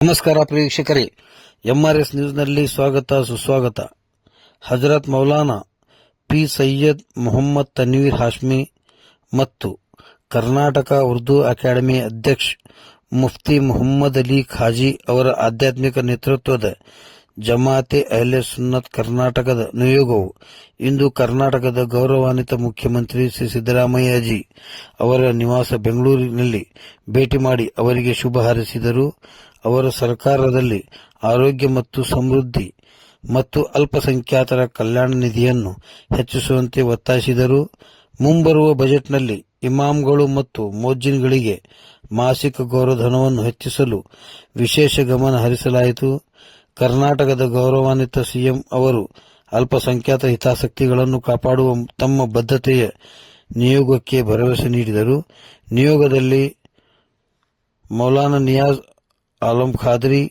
ನಮಸ್ಕಾರ ಪ್ರೇಕ್ಷಕರೇ. ಎಂಆರ್ಎಸ್ ನ್ಯೂಸ್ನಲ್ಲಿ ಸ್ವಾಗತ, ಸುಸ್ವಾಗತ. ಹಜರತ್ ಮೌಲಾನಾ ಪಿ ಸೈಯದ್ ಮೊಹಮ್ಮದ್ ತನ್ವೀರ್ ಹಾಶ್ಮಿ ಮತ್ತು ಕರ್ನಾಟಕ ಉರ್ದು ಅಕಾಡೆಮಿ ಅಧ್ಯಕ್ಷ ಮುಫ್ತಿ ಮೊಹಮ್ಮದ್ ಅಲಿ ಖಾಜಿ ಅವರ ಆಧ್ಯಾತ್ಮಿಕ ನೇತೃತ್ವದ ಜಮಾತೆ ಅಹ್ಲೆ ಸುನ್ನತ್ ಕರ್ನಾಟಕದ ನಿಯೋಗವು ಇಂದು ಕರ್ನಾಟಕದ ಗೌರವಾನ್ವಿತ ಮುಖ್ಯಮಂತ್ರಿ ಶ್ರೀ ಸಿದ್ದರಾಮಯ್ಯಜಿ ಅವರ ನಿವಾಸ ಬೆಂಗಳೂರಿನಲ್ಲಿ ಭೇಟಿ ಮಾಡಿ ಅವರಿಗೆ ಶುಭ ಹಾರೈಸಿದರು. ಅವರ ಸರ್ಕಾರದಲ್ಲಿ ಆರೋಗ್ಯ ಮತ್ತು ಸಮೃದ್ಧಿ ಮತ್ತು ಅಲ್ಪಸಂಖ್ಯಾತರ ಕಲ್ಯಾಣ ನಿಧಿಯನ್ನು ಹೆಚ್ಚಿಸುವಂತೆ ಒತ್ತಾಯಿಸಿದರು. ಮುಂಬರುವ ಬಜೆಟ್ನಲ್ಲಿ ಇಮಾಮ್ಗಳು ಮತ್ತು ಮೋಜಿನ್ಗಳಿಗೆ ಮಾಸಿಕ ಗೌರವಧನವನ್ನು ಹೆಚ್ಚಿಸಲು ವಿಶೇಷ ಗಮನ ಹರಿಸಲಾಯಿತು. ಕರ್ನಾಟಕದ ಗೌರವಾನ್ವಿತ ಸಿಎಂ ಅವರು ಅಲ್ಪಸಂಖ್ಯಾತ ಹಿತಾಸಕ್ತಿಗಳನ್ನು ಕಾಪಾಡುವ ತಮ್ಮ ಬದ್ಧತೆಯ ನಿಯೋಗಕ್ಕೆ ಭರವಸೆ ನೀಡಿದರು. ನಿಯೋಗದಲ್ಲಿ ಮೌಲಾನಾ ನಿಯಾಜ್ આલમ ખાદરી